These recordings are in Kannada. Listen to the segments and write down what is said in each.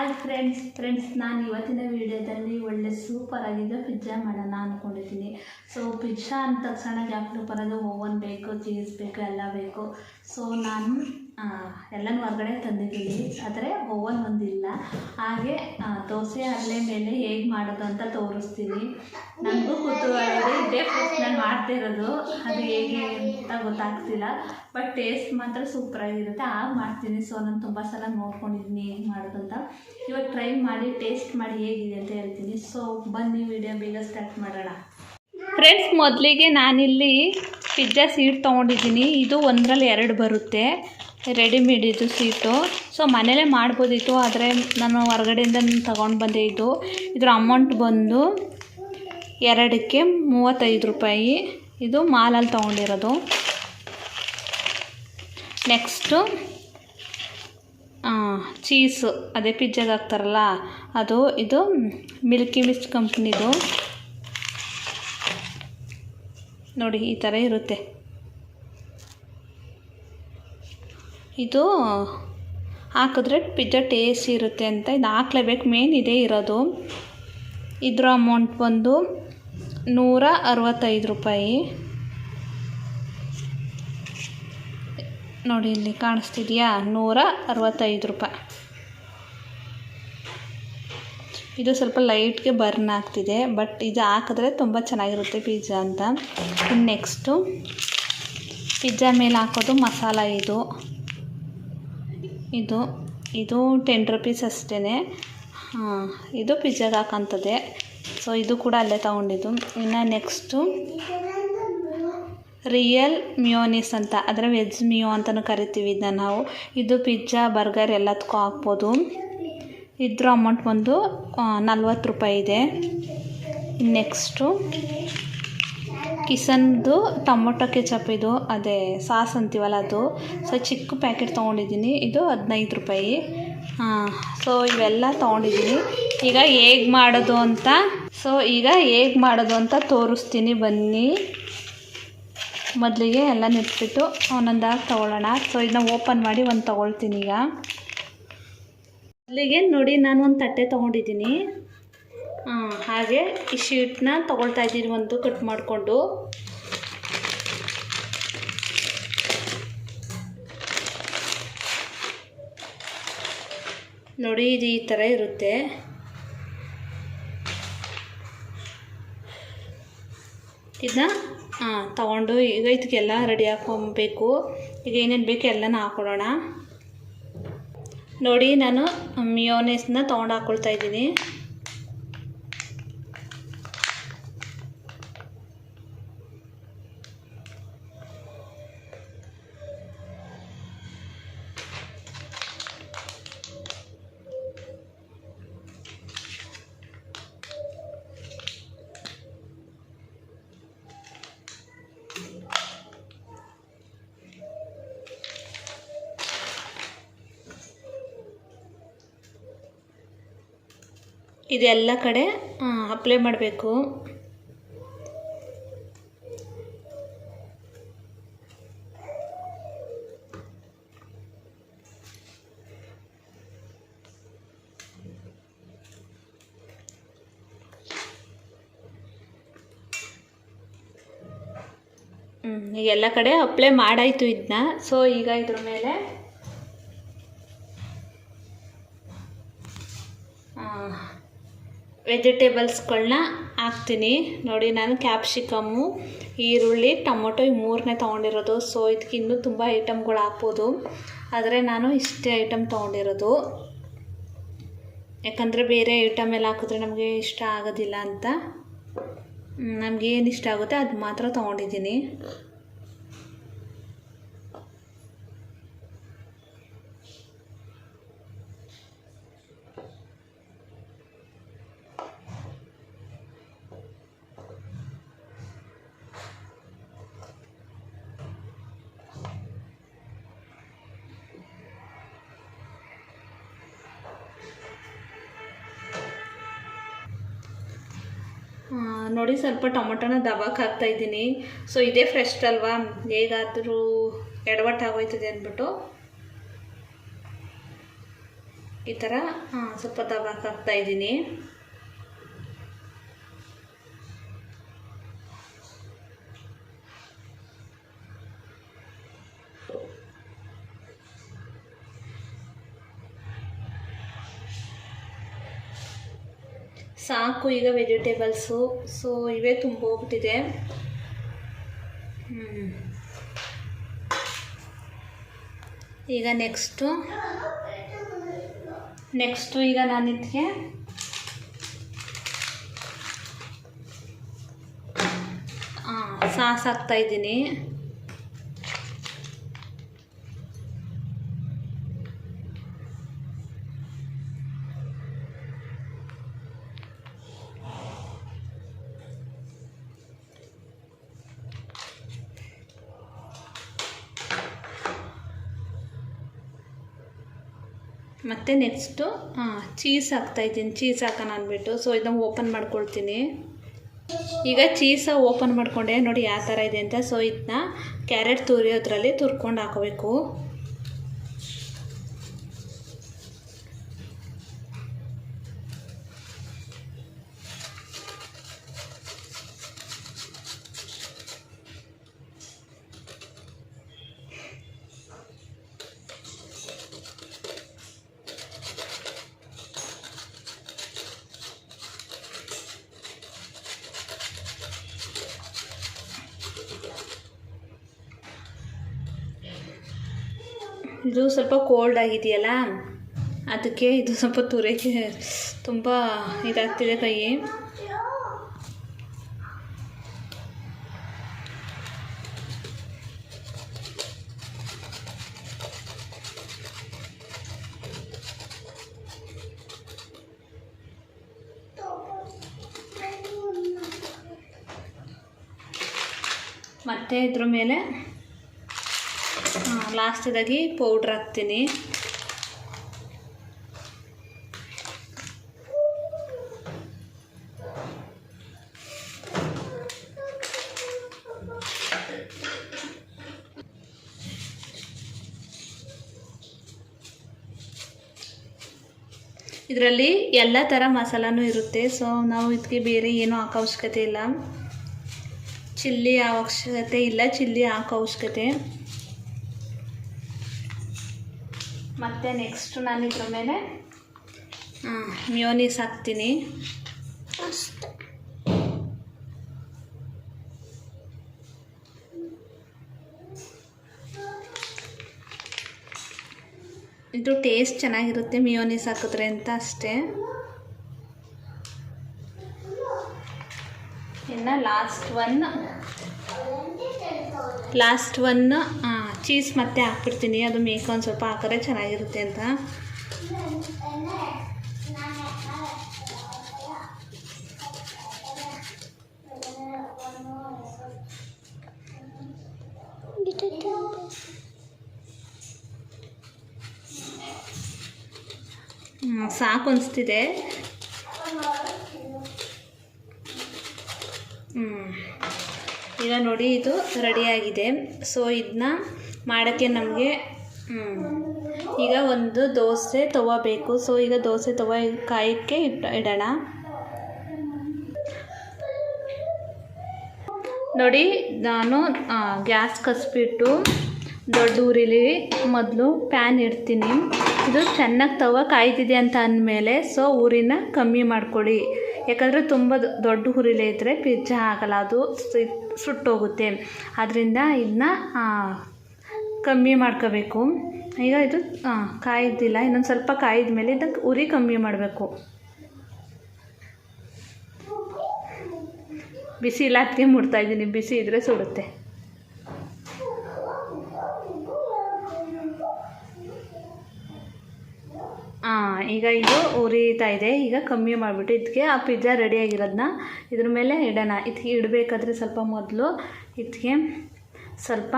ಹಾಯ್ ಫ್ರೆಂಡ್ಸ್ ಫ್ರೆಂಡ್ಸ್ ನಾನು ಇವತ್ತಿನ ವಿಡಿಯೋದಲ್ಲಿ ಒಳ್ಳೆ ಸೂಪರ್ ಆಗಿದ್ದು ಪಿಜ್ಜಾ ಮಾಡೋಣ ಅಂದ್ಕೊಂಡಿದ್ದೀನಿ ಸೊ ಪಿಜ್ಜಾ ಅಂದ ತಕ್ಷಣ ಯಾಕೆ ಬರೋದು ಓವನ್ ಬೇಕು ಚೀಸ್ ಬೇಕು, ಎಲ್ಲ ಬೇಕು. ಸೊ ನಾನು ಎಲ್ಲನೂ ಹೊರಗಡೆ ತಂದಿದ್ದೀನಿ. ಆದರೆ ಓವನ್ ಒಂದಿಲ್ಲ. ಹಾಗೆ ದೋಸೆ ಅಲ್ಲೇ ಮೇಲೆ ಹೇಗೆ ಮಾಡೋದು ಅಂತ ತೋರಿಸ್ತೀನಿ. ನನಗೂ ಕುತೂಹಲ ಇದೆ ಇದೇ ಫಸ್ಟ್ ನಾನು ಮಾಡ್ತಿರೋದು ಅದು ಹೇಗೆ ಅಂತ ಗೊತ್ತಾಗ್ತಿಲ್ಲ. ಬಟ್ ಟೇಸ್ಟ್ ಮಾತ್ರ ಸೂಪರಾಗಿರುತ್ತೆ ಆಗ ಮಾಡ್ತೀನಿ. ಸೊ ನಾನು ತುಂಬ ಸಲ ನೋಡ್ಕೊಂಡಿದ್ದೀನಿ ಹೇಗೆ ಮಾಡೋದು ಅಂತ. ಇವಾಗ ಟ್ರೈ ಮಾಡಿ ಟೇಸ್ಟ್ ಮಾಡಿ ಹೇಗಿದೆ ಅಂತ ಹೇಳ್ತೀನಿ. ಸೊ ಬನ್ನಿ ವಿಡಿಯೋ ಬೇಗ ಸ್ಟಾರ್ಟ್ ಮಾಡೋಣ. ಫ್ರೆಂಡ್ಸ್ ಮೊದಲಿಗೆ ನಾನಿಲ್ಲಿ ಪಿಜ್ಜಾ ಸೀಟ್ ತೊಗೊಂಡಿದ್ದೀನಿ. ಇದು ಒಂದರಲ್ಲಿ ಎರಡು ಬರುತ್ತೆ. ರೆಡಿಮೇಡ್ ಇದು ಸೀಟು. ಸೊ ಮನೇಲೇ ಮಾಡ್ಬೋದಿತ್ತು, ಆದರೆ ನಾನು ಹೊರಗಡೆಯಿಂದ ತಗೊಂಡು ಬಂದೆ ಇದು. ಇದರ ಅಮೌಂಟ್ ಬಂದು ಎರಡಕ್ಕೆ ಮೂವತ್ತೈದು ರೂಪಾಯಿ. ಇದು ಮಾಲಲ್ಲಿ ತೊಗೊಂಡಿರೋದು. Next cheese. ಅದೇ ಪಿಜ್ಜಾಗೆ ಹಾಕ್ತಾರಲ್ಲ, ಅದು, ಇದು ಮಿಲ್ಕಿ ಮಿಸ್ಟ್ ಕಂಪ್ನಿದು. ನೋಡಿ, ಈ ಥರ ಇರುತ್ತೆ. ಇದು ಹಾಕಿದ್ರೆ ಪಿಜ್ಜಾ ಟೇಸ್ಟ್ ಇರುತ್ತೆ ಅಂತ. ಇದು ಹಾಕ್ಲೇಬೇಕು. ಮೇನ್ ಇದೇ ಇರೋದು. ಇದ್ರ ಅಮೌಂಟ್ ಬಂದು ನೂರ ಅರವತ್ತೈದು ರೂಪಾಯಿ. ನೋಡಿ, ಇಲ್ಲಿ ಕಾಣಿಸ್ತಿದೆಯಾ? ನೂರ ಅರವತ್ತೈದು ರೂಪಾಯಿ. ಇದು ಸ್ವಲ್ಪ ಲೈಟ್ಗೆ ಬರ್ನ್ ಆಗ್ತಿದೆ ಬಟ್ ಇದು ಹಾಕಿದ್ರೆ ತುಂಬ ಚೆನ್ನಾಗಿರುತ್ತೆ ಪಿಜ್ಜಾ ಅಂತ. ನೆಕ್ಸ್ಟು ಪಿಜ್ಜಾ ಮೇಲೆ ಹಾಕೋದು ಮಸಾಲ ಇದು. ಇದು ಇದು ಟೆನ್ ರುಪೀಸ್ ಅಷ್ಟೇ ಇದು ಪಿಜ್ಜಾಗೆ ಹಾಕೋಂಥದ್ದೇ ಸೊ ಇದು ಕೂಡ ಅಲ್ಲೇ ತೊಗೊಂಡಿದ್ದು. ಇನ್ನು ನೆಕ್ಸ್ಟು ರಿಯಲ್ ಮಿಯೋನಿಸ್ ಅಂತ, ಅಂದರೆ ವೆಜ್ ಮಿಯೋ ಅಂತಲೂ ಕರಿತೀವಿ ಇದನ್ನ ನಾವು. ಇದು ಪಿಜ್ಜಾ ಬರ್ಗರ್ ಎಲ್ಲದಕ್ಕೂ ಹಾಕ್ಬೋದು. ಇದ್ರ ಅಮೌಂಟ್ ಬಂದು ನಲ್ವತ್ತು ರೂಪಾಯಿ ಇದೆ. ನೆಕ್ಸ್ಟು ಕಿಸನ್ದು ಟೊಮೊಟೊ ಕೆಚಪ್ ಇದು, ಅದೇ ಸಾಸ್ ಅಂತೀವಲ್ಲ ಅದು. ಸೊ ಚಿಕ್ಕ ಪ್ಯಾಕೆಟ್ ತೊಗೊಂಡಿದ್ದೀನಿ. ಇದು ಹದಿನೈದು ರೂಪಾಯಿ. ಸೊ ಇವೆಲ್ಲ ತೊಗೊಂಡಿದ್ದೀನಿ. ಈಗ ಹೇಗೆ ಮಾಡೋದು ಅಂತ ಸೊ ಈಗ ಹೇಗೆ ಮಾಡೋದು ಅಂತ ತೋರಿಸ್ತೀನಿ. ಬನ್ನಿ. ಮೊದಲಿಗೆ ಎಲ್ಲ ನೆಟ್ಬಿಟ್ಟು ಒಂದೊಂದಾಗಿ ತೊಗೊಳ್ಳೋಣ. ಸೊ ಇದನ್ನ ಓಪನ್ ಮಾಡಿ ಒಂದು ತೊಗೊಳ್ತೀನಿ ಈಗ. ಮೊದಲಿಗೆ ನೋಡಿ, ನಾನು ಒಂದು ತಟ್ಟೆ ತೊಗೊಂಡಿದ್ದೀನಿ. ಹಾಗೆ ಈ ಶೀಟ್ನ ತೊಗೊಳ್ತಾ ಇದ್ದೀನಿ ಒಂದು ಕಟ್ ಮಾಡಿಕೊಂಡು. ನೋಡಿ, ಇದು ಈ ಥರ ಇರುತ್ತೆ. ಇದನ್ನ ತಗೊಂಡು ಈಗ ಇದಕ್ಕೆಲ್ಲ ರೆಡಿ ಹಾಕೊಬೇಕು ಈಗ ಏನೇನು ಬೇಕು ಎಲ್ಲನೂ ಹಾಕೊಳ್ಳೋಣ. ನೋಡಿ, ನಾನು ಮಿಯೋನೇಸ್ನ ತೊಗೊಂಡು ಹಾಕ್ಕೊಳ್ತಾ ಇದ್ದೀನಿ. ಇದೆಲ್ಲ ಕಡೆ ಅಪ್ಲೈ ಮಾಡಬೇಕು. ಎಲ್ಲ ಕಡೆ ಅಪ್ಲೈ ಮಾಡಾಯಿತು ಇದನ್ನ ಸೊ ಈಗ ಇದ್ರ ಮೇಲೆ ವೆಜಿಟೇಬಲ್ಸ್ಗಳನ್ನ ಹಾಕ್ತೀನಿ. ನೋಡಿ, ನಾನು ಕ್ಯಾಪ್ಸಿಕಮ್ಮು, ಈರುಳ್ಳಿ, ಟೊಮೊಟೊ ಈ ಮೂರನೇ ತೊಗೊಂಡಿರೋದು. ಸೊ ಇದಕ್ಕೆ ಇನ್ನೂ ತುಂಬ ಐಟಮ್ಗಳು ಹಾಕ್ಬೋದು. ಆದರೆ ನಾನು ಇಷ್ಟೇ ಐಟಮ್ ತೊಗೊಂಡಿರೋದು. ಯಾಕಂದರೆ ಬೇರೆ ಐಟಮ್ ಎಲ್ಲ ಹಾಕಿದ್ರೆ ನಮಗೆ ಇಷ್ಟ ಆಗೋದಿಲ್ಲ ಅಂತ. ನಮಗೇನು ಇಷ್ಟ ಆಗುತ್ತೆ ಅದು ಮಾತ್ರ ತೊಗೊಂಡಿದ್ದೀನಿ. ನೋಡಿ ಸ್ವಲ್ಪ ಟೊಮೊಟೊನ ದಬಾಕ್ ಹಾಕ್ತಾ ಇದ್ದೀನಿ. ಸೊ ಇದೇ ಫ್ರೆಶ್ ಅಲ್ವಾ? ಹೇಗಾದರೂ ಎಡವಟ್ಟು ಆಗೋಯ್ತದೆ ಅಂದ್ಬಿಟ್ಟು. ಈ ಥರ ಸ್ವಲ್ಪ ದಬಾಕ್ ಹಾಕ್ತಾ ಸಾಕು, ಈಗ ವೆಜಿಟೇಬಲ್ಸು ಸೊ ಇವೇ ತುಂಬ ಹೋಗ್ಬಿಟ್ಟಿದೆ. ಈಗ ನೆಕ್ಸ್ಟು ನೆಕ್ಸ್ಟು ಈಗ ನಾನು ಇದಕ್ಕೆ ಸಾಸ್ ಹಾಕ್ತಾ ಮತ್ತು ನೆಕ್ಸ್ಟು ಚೀಸ್ ಹಾಕ್ತಾಯಿದ್ದೀನಿ ಚೀಸ್ ಹಾಕೋಣ ಅಂದ್ಬಿಟ್ಟು. ಸೊ ಇದನ್ನು ಓಪನ್ ಮಾಡ್ಕೊಳ್ತೀನಿ. ಈಗ ಚೀಸ ಓಪನ್ ಮಾಡಿಕೊಂಡೆ. ನೋಡಿ, ಯಾವ ಥರ ಇದೆ ಅಂತ. ಸೊ ಇದನ್ನ ಕ್ಯಾರೆಟ್ ತುರಿಯೋದ್ರಲ್ಲಿ ತುರ್ಕೊಂಡು ಹಾಕೋಬೇಕು. ಇದು ಸ್ವಲ್ಪ ಕೋಲ್ಡ್ ಆಗಿದೆಯಲ್ಲ? ಅದಕ್ಕೆ ಇದು ಸ್ವಲ್ಪ ತುರಿಕೆ ತುಂಬ ಇದಾಗ್ತಿದೆ ಕೈ. ಮತ್ತೆ ಇದ್ರ ಮೇಲೆ ಲಾಸ್ಟದಾಗಿ ಪೌಡ್ರ್ ಹಾಕ್ತೀನಿ. ಇದರಲ್ಲಿ ಎಲ್ಲ ಥರ ಮಸಾಲನೂ ಇರುತ್ತೆ. ಸೊ ನಾವು ಇದಕ್ಕೆ ಬೇರೆ ಏನೂ ಹಾಕೋ ಅವಶ್ಯಕತೆ ಇಲ್ಲ. ಚಿಲ್ಲಿ ಅವಶ್ಯಕತೆ ಇಲ್ಲ. ಚಿಲ್ಲಿ ಹಾಕೋ ಅವಶ್ಯಕತೆ. ಮತ್ತು ನೆಕ್ಸ್ಟ್ ನಾನು ಇದ್ರ ಮೇಲೆ ಮ್ಯೋನೀಸ್ ಹಾಕ್ತೀನಿ. ಇದು ಟೇಸ್ಟ್ ಚೆನ್ನಾಗಿರುತ್ತೆ ಮಿಯೋನೀಸ್ ಹಾಕಿದ್ರೆ ಅಂತ ಅಷ್ಟೇ. ಇನ್ನು last one last one cheese ಮತ್ತೆ ಹಾಕ್ಬಿಡ್ತೀನಿ. ಅದು ಮೇಕ ಒಂದು ಸ್ವಲ್ಪ ಹಾಕಿದ್ರೆ ಚೆನ್ನಾಗಿರುತ್ತೆ ಅಂತ. ಸಾಕು ಅನಿಸ್ತಿದೆ. ಈಗ ನೋಡಿ ಇದು ರೆಡಿಯಾಗಿದೆ ಸೊ ಇದನ್ನ ಮಾಡೋಕ್ಕೆ ನಮಗೆ ಈಗ ಒಂದು ದೋಸೆ ತವ ಬೇಕು ಸೊ ಈಗ ದೋಸೆ ತವ ಕಾಯಕ್ಕೆ ಇಟ್ಟು ಇಡೋಣ. ನೋಡಿ, ನಾನು ಗ್ಯಾಸ್ ಕಸ್ಬಿಟ್ಟು ದೊಡ್ಡ ಊರಿಲಿ ಮೊದಲು ಪ್ಯಾನ್ ಇಡ್ತೀನಿ. ಇದು ಚೆನ್ನಾಗಿ ತವ ಕಾಯ್ತಿದೆ ಅಂತ ಅಂದಮೇಲೆ, ಸೊ, ಊರಿನ ಕಮ್ಮಿ ಮಾಡ್ಕೊಳ್ಳಿ ಯಾಕಂದರೆ ತುಂಬ ದೊಡ್ಡ ಹುರಿಲೆ ಇದ್ದರೆ ಪಿಜ್ಜಾ ಆಗಲ್ಲ, ಅದು ಸುಟ್ಟೋಗುತ್ತೆ. ಅದರಿಂದ ಇದನ್ನ ಕಮ್ಮಿ ಮಾಡ್ಕೋಬೇಕು. ಈಗ ಇದು ಕಾಯ್ದಿಲ್ಲ. ಇನ್ನೊಂದು ಸ್ವಲ್ಪ ಕಾಯಿದ ಮೇಲೆ ಇದಕ್ಕೆ ಉರಿ ಕಮ್ಮಿ ಮಾಡಬೇಕು. ಬಿಸಿ ಇಲ್ಲ ಅದಕ್ಕೆ ಮುಡ್ತಾ ಇದ್ದೀನಿ. ಬಿಸಿ ಇದ್ದರೆ ಸುಡುತ್ತೆ. ಹಾಂ ಈಗ ಇದು ಉರಿತಾ ಇದೆ. ಈಗ ಕಮ್ಮಿ ಮಾಡಿಬಿಟ್ಟು ಇದಕ್ಕೆ ಆ ಪಿಜ್ಜಾ ರೆಡಿಯಾಗಿರೋದನ್ನ ಇದ್ರ ಮೇಲೆ ಇಡೋಣ. ಇದಕ್ಕೆ ಇಡಬೇಕಾದ್ರೆ ಸ್ವಲ್ಪ ಮೊದಲು ಇದಕ್ಕೆ ಸ್ವಲ್ಪ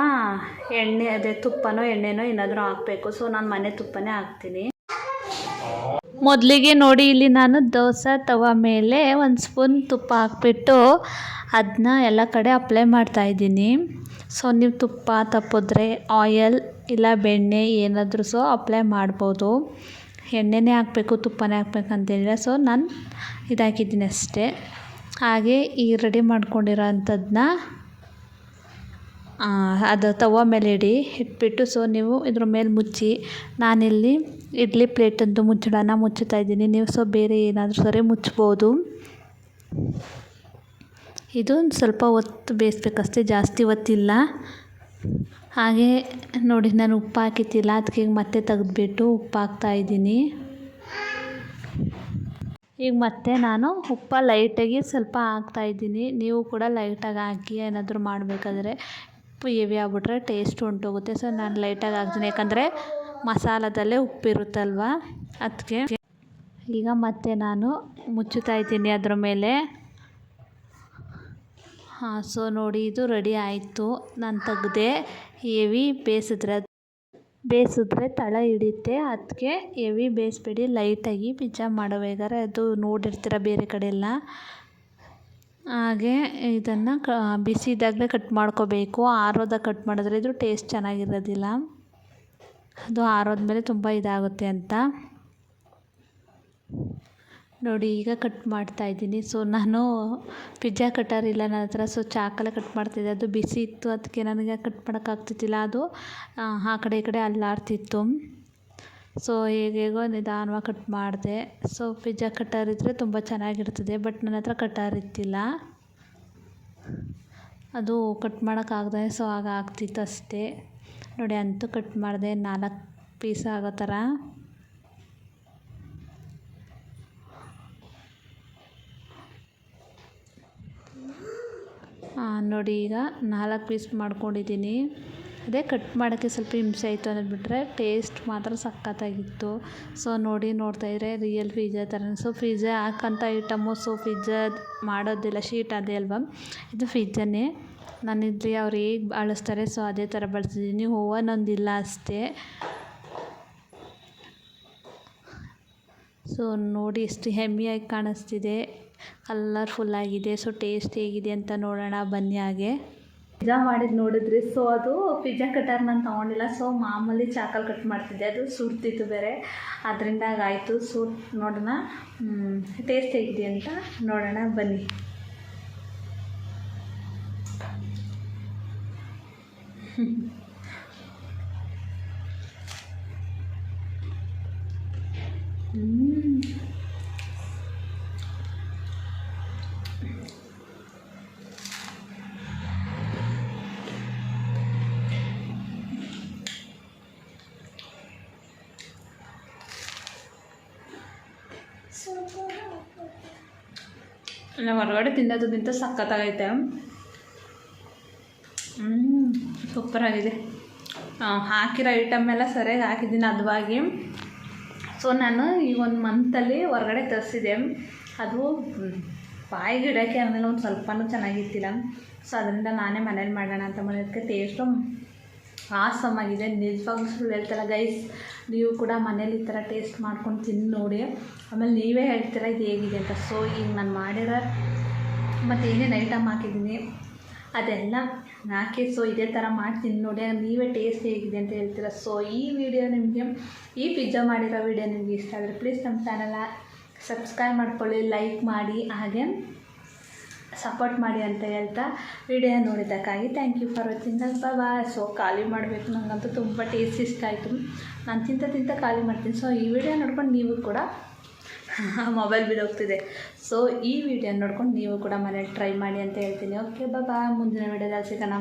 ಎಣ್ಣೆ, ಅದೇ ತುಪ್ಪನೋ, ಎಣ್ಣೆನೋ ಏನಾದರೂ ಹಾಕಬೇಕು. ಸೊ ನಾನು ಮನೆ ತುಪ್ಪನೇ ಹಾಕ್ತೀನಿ. ಮೊದಲಿಗೆ ನೋಡಿ, ಇಲ್ಲಿ ನಾನು ದೋಸೆ ತವ ಮೇಲೆ ಒಂದು ಸ್ಪೂನ್ ತುಪ್ಪ ಹಾಕ್ಬಿಟ್ಟು ಅದನ್ನ ಎಲ್ಲ ಕಡೆ ಅಪ್ಲೈ ಮಾಡ್ತಾಯಿದ್ದೀನಿ ಸೊ ನೀವು ತುಪ್ಪ, ತಪ್ಪಿದ್ರೆ ಆಯಲ್ ಇಲ್ಲ ಬೆಣ್ಣೆ ಏನಾದರೂ ಸೊ ಅಪ್ಲೈ ಮಾಡ್ಬೋದು. ಎಣ್ಣೆನೇ ಹಾಕಬೇಕು, ತುಪ್ಪನೇ ಹಾಕ್ಬೇಕು ಅಂತೇನಿಲ್ಲ ಸೊ ನಾನು ಇದಾಕಿದ್ದೀನಿ ಅಷ್ಟೇ. ಹಾಗೆ ಈ ರೆಡಿ ಮಾಡ್ಕೊಂಡಿರೋ ಅಂಥದ್ದನ್ನ ಅದು ತವ ಮೇಲೆ ಇಡಿ, ಇಟ್ಬಿಟ್ಟು ಸೊ ನೀವು ಇದ್ರ ಮೇಲೆ ಮುಚ್ಚಿ, ನಾನಿಲ್ಲಿ ಇಡ್ಲಿ ಪ್ಲೇಟಂದು ಮುಚ್ಚಳನ ಮುಚ್ಚುತ್ತಾ ಇದ್ದೀನಿ. ನೀವು ಸೊ ಬೇರೆ ಏನಾದರೂ ಸರಿ ಮುಚ್ಬೋದು ಇದು ಸ್ವಲ್ಪ ಹೊತ್ತು ಬೇಯಿಸ್ಬೇಕಷ್ಟೇ, ಜಾಸ್ತಿ ಹೊತ್ತಿಲ್ಲ. ಹಾಗೆ ನೋಡಿ, ನಾನು ಉಪ್ಪು ಹಾಕಿತ್ತಿಲ್ಲ ಅದಕ್ಕೆ ಮತ್ತೆ ತೆಗೆದ್ಬಿಟ್ಟು ಉಪ್ಪು ಹಾಕ್ತಾ ಇದ್ದೀನಿ. ಈಗ ಮತ್ತೆ ನಾನು ಉಪ್ಪ ಲೈಟಾಗಿ ಸ್ವಲ್ಪ ಹಾಕ್ತಾಯಿದ್ದೀನಿ ನೀವು ಕೂಡ ಲೈಟಾಗಿ ಹಾಕಿ ಏನಾದರೂ ಮಾಡಬೇಕಾದ್ರೆ ಹೆವಿ ಆಗ್ಬಿಟ್ರೆ ಟೇಸ್ಟ್ ಹೊಂಟೋಗುತ್ತೆ ಸೊ ನಾನು ಲೈಟಾಗಿ ಹಾಕ್ತೀನಿ. ಯಾಕಂದರೆ ಮಸಾಲದಲ್ಲೇ ಉಪ್ಪಿರುತ್ತಲ್ವ ಅದಕ್ಕೆ ಈಗ ಮತ್ತೆ ನಾನು ಮುಚ್ಚುತ್ತಾ ಇದ್ದೀನಿ ಅದ್ರ ಮೇಲೆ. ಹಾಂ ಸೊ ನೋಡಿ, ಇದು ರೆಡಿ ಆಯಿತು. ನಾನು ತೆಗ್ದೆ ಹೆವಿ ಬೇಯಿಸಿದ್ರೆ ಬೇಯಿಸಿದ್ರೆ ತಳ ಹಿಡಿಯುತ್ತೆ. ಅದಕ್ಕೆ ಹೆವಿ ಬೇಯಿಸ್ಬೇಡಿ ಲೈಟಾಗಿ ಪಿಜ್ಜಾ ಮಾಡಬೇಕಾದ್ರೆ ಅದು ನೋಡಿರ್ತೀರ ಬೇರೆ ಕಡೆ ಎಲ್ಲ ಹಾಗೆ ಇದನ್ನು ಕ ಬಿಸಿ ಇದ್ದಾಗಲೇ ಕಟ್ ಮಾಡ್ಕೋಬೇಕು. ಆರೋದಾಗ ಕಟ್ ಮಾಡಿದ್ರೆ ಇದು ಟೇಸ್ಟ್ ಚೆನ್ನಾಗಿರೋದಿಲ್ಲ. ಅದು ಆರೋದ್ಮೇಲೆ ತುಂಬ ಇದಾಗುತ್ತೆ ಅಂತ. ನೋಡಿ, ಈಗ ಕಟ್ ಮಾಡ್ತಾ ಇದ್ದೀನಿ. ಸೊ ನಾನು ಪಿಜ್ಜಾ ಕಟರ್ ಇಲ್ಲ ನನ್ನ ಹತ್ರ. ಸೊ ಚಾಕಲ್ಲೇ ಕಟ್ ಮಾಡ್ತಿದ್ದೆ. ಅದು ಬಿಸಿ ಇತ್ತು. ಅದಕ್ಕೆ ನನಗೆ ಕಟ್ ಮಾಡೋಕ್ಕಾಗ್ತಿದ್ದಿಲ್ಲ. ಅದು ಆ ಕಡೆ ಈ ಕಡೆ ಅಲ್ಲಾಡ್ತಿತ್ತು. ಸೊ ಹೇಗೇಗೋ ನಿಧಾನವಾಗಿ ಕಟ್ ಮಾಡಿದೆ. ಸೊ ಪಿಜ್ಜಾ ಕಟ್ಟರ್ ಇದ್ದರೆ ತುಂಬ ಚೆನ್ನಾಗಿರ್ತದೆ ಬಟ್ ನನ್ನ ಹತ್ರ ಕಟ್ಟರ್ ಇತ್ತಿಲ್ಲ ಅದು ಕಟ್ ಮಾಡೋಕ್ಕಾಗದೆ ಸೊ ಆಗ ಆಗ್ತಿತ್ತು ಅಷ್ಟೇ. ನೋಡಿ, ಅಂತೂ ಕಟ್ ಮಾಡಿದೆ, ನಾಲ್ಕು ಪೀಸ್ ಆಗೋ ಥರ. ನೋಡಿ ಈಗ ನಾಲ್ಕು ಪೀಸ್ ಮಾಡ್ಕೊಂಡಿದ್ದೀನಿ. ಅದೇ ಕಟ್ ಮಾಡೋಕ್ಕೆ ಸ್ವಲ್ಪ ಹಿಂಸೆ ಆಯಿತು ಅನ್ನೋದು ಬಿಟ್ಟರೆ ಟೇಸ್ಟ್ ಮಾತ್ರ ಸಖತ್ತಾಗಿತ್ತು. ಸೊ ನೋಡಿ ನೋಡ್ತಾಯಿದ್ರೆ ರಿಯಲ್ ಪಿಜ್ಜಾ ಥರ ಸೊ ಪಿಜ್ಜಾ ಹಾಕೋಂಥ ಐಟಮು ಸೊ ಪಿಜ್ಜಾ ಮಾಡೋದಿಲ್ಲ ಶೀಟ್ ಅದೇ ಅಲ್ವಾ? ಇದು ಪಿಜ್ಜಾನೇ ಇಲ್ಲಿ ಅವ್ರು ಹೇಗೆ ಬಳಸ್ತಾರೆ ಸೊ ಅದೇ ಥರ ಬಳಸಿದ್ದೀನಿ. ಓವನ್ ಒಂದಿಲ್ಲ ಅಷ್ಟೇ. ಸೊ ನೋಡಿ ಎಷ್ಟು ಹೆಮ್ಮೆಯಾಗಿ ಕಾಣಿಸ್ತಿದೆ. ಕಲರ್ಫುಲ್ಲಾಗಿದೆ ಸೊ ಟೇಸ್ಟ್ ಹೇಗಿದೆ ಅಂತ ನೋಡೋಣ ಬನ್ನಿ ಹಾಗೆ. ಪಿಜ್ಜಾ ಮಾಡಿದ್ದು ನೋಡಿದ್ರಿ. ಸೊ ಅದು ಪಿಜ್ಜಾ ಕಟರ್ ನಾನು ತೊಗೊಂಡಿಲ್ಲ. ಸೊ ಮಾಮೂಲಿ ಚಾಕಲ್ ಕಟ್ ಮಾಡ್ತಿದ್ದೆ. ಅದು ಸುಡ್ತಿತ್ತು ಬೇರೆ. ಅದರಿಂದ ಆಯಿತು. ಸೊ ನೋಡೋಣ. ಟೇಸ್ಟ್ ಹೇಗಿದೆ ಅಂತ ನೋಡೋಣ. ಬನ್ನಿ. ಹ್ಞೂ ನಾವು ಹೊರಗಡೆ ತಿನ್ನೋದಕ್ಕಿಂತ ಸಖತ್ತಾಗೈತೆ. ಹ್ಞೂ ಸೂಪರಾಗಿದೆ. ಹಾಕಿರೋ ಐಟಮ್ ಎಲ್ಲ ಸರಿಯಾಗಿ ಹಾಕಿದ್ದೀನಿ ಅದವಾಗಿ. ಸೊ ನಾನು ಈ ಒಂದು ಮಂತಲ್ಲಿ ಹೊರಗಡೆ ತರಿಸಿದೆ. ಅದು ಬಾಯಿಗೆ ಇಡೋಕ್ಕೆ ಆಮೇಲೆ ಒಂದು ಸ್ವಲ್ಪನೂ ಚೆನ್ನಾಗಿತ್ತಿಲ್ಲ. ಸೊ ಅದರಿಂದ ನಾನೇ ಮನೇಲಿ ಮಾಡೋಣ ಅಂತ ಮಾಡೋದಕ್ಕೆ ಟೇಸ್ಟು ಆಸಮ್ ಆಗಿದೆ ನಿಜವಾಗ್ಲೂ ಹೇಳ್ತಲ್ಲ ಗೈಸ್ ನೀವು ಕೂಡ ಮನೇಲಿ ಈ ಥರ ಟೇಸ್ಟ್ ಮಾಡ್ಕೊಂಡು ತಿಂದು ನೋಡಿ. ಆಮೇಲೆ ನೀವೇ ಹೇಳ್ತೀರ ಇದು ಹೇಗಿದೆ ಅಂತ. ಸೊ ಈಗ ನಾನು ಮಾಡಿರೋ ಮತ್ತು ಏನೇನು ಐಟಮ್ ಹಾಕಿದ್ದೀನಿ, ಅದೆಲ್ಲ ಹಾಕಿ ಸೊ ಇದೇ ಥರ ಮಾಡಿ ತಿಂದು ನೋಡಿ. ನೀವೇ ಟೇಸ್ಟ್ ಹೇಗಿದೆ ಅಂತ ಹೇಳ್ತೀರ? ಸೊ ಈ ವಿಡಿಯೋ ನಿಮಗೆ, ಈ ಪಿಜ್ಜಾ ಮಾಡಿರೋ ವಿಡಿಯೋ ನಿಮಗೆ ಇಷ್ಟ ಆದರೆ ಪ್ಲೀಸ್ ನಮ್ಮ ಚಾನಲ ಸಬ್ಸ್ಕ್ರೈಬ್ ಮಾಡ್ಕೊಳ್ಳಿ ಲೈಕ್ ಮಾಡಿ, ಹಾಗೆ ಸಪೋರ್ಟ್ ಮಾಡಿ ಅಂತ ಹೇಳ್ತಾ ವಿಡಿಯೋ ನೋಡಿದ್ದಕ್ಕಾಗಿ ಥ್ಯಾಂಕ್ ಯು ಫಾರ್ ವಾಚಿಂಗ್ ಬಾ ಸೊ ಖಾಲಿ ಮಾಡಬೇಕು. ನನಗಂತೂ ತುಂಬ ಟೇಸ್ಟ್ ಇಷ್ಟ ಆಯಿತು. ನಾನು ತಿಂತ ತಿಂತ ಖಾಲಿ ಮಾಡ್ತೀನಿ. ಸೊ ಈ ವಿಡಿಯೋ ನೋಡ್ಕೊಂಡು ನೀವು ಕೂಡ ಮೊಬೈಲ್ ಬಿಡೋಗ್ತಿದೆ ಸೊ ಈ ವಿಡಿಯೋ ನೋಡ್ಕೊಂಡು ನೀವು ಕೂಡ ಮನೇಲಿ ಟ್ರೈ ಮಾಡಿ ಅಂತ ಹೇಳ್ತೀನಿ. ಓಕೆ ಬಾ ಮುಂದಿನ ವಿಡಿಯೋದಲ್ಲಿ ಸಿಗೋಣ.